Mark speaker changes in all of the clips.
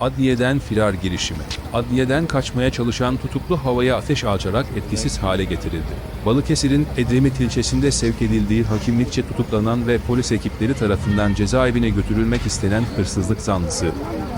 Speaker 1: Adliyeden firar girişimi. Adliyeden kaçmaya çalışan tutuklu havaya ateş açarak etkisiz hale getirildi. Balıkesir'in Edremit ilçesinde sevk edildiği hakimlikçe tutuklanan ve polis ekipleri tarafından cezaevine götürülmek istenen hırsızlık zanlısı,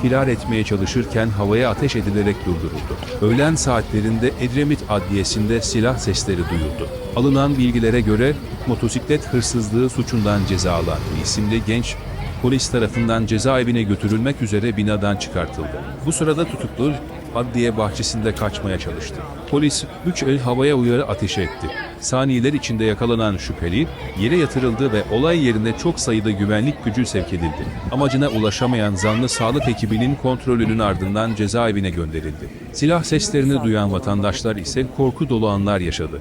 Speaker 1: firar etmeye çalışırken havaya ateş edilerek durduruldu. Öğlen saatlerinde Edremit Adliyesi'nde silah sesleri duyuldu. Alınan bilgilere göre motosiklet hırsızlığı suçundan cezalandı isimli genç polis tarafından cezaevine götürülmek üzere binadan çıkartıldı. Bu sırada tutuklu adliye bahçesinde kaçmaya çalıştı. Polis 3 el havaya uyarı ateş etti. Saniyeler içinde yakalanan şüpheli yere yatırıldı ve olay yerine çok sayıda güvenlik gücü sevk edildi. Amacına ulaşamayan zanlı sağlık ekibinin kontrolünün ardından cezaevine gönderildi. Silah seslerini duyan vatandaşlar ise korku dolu anlar yaşadı.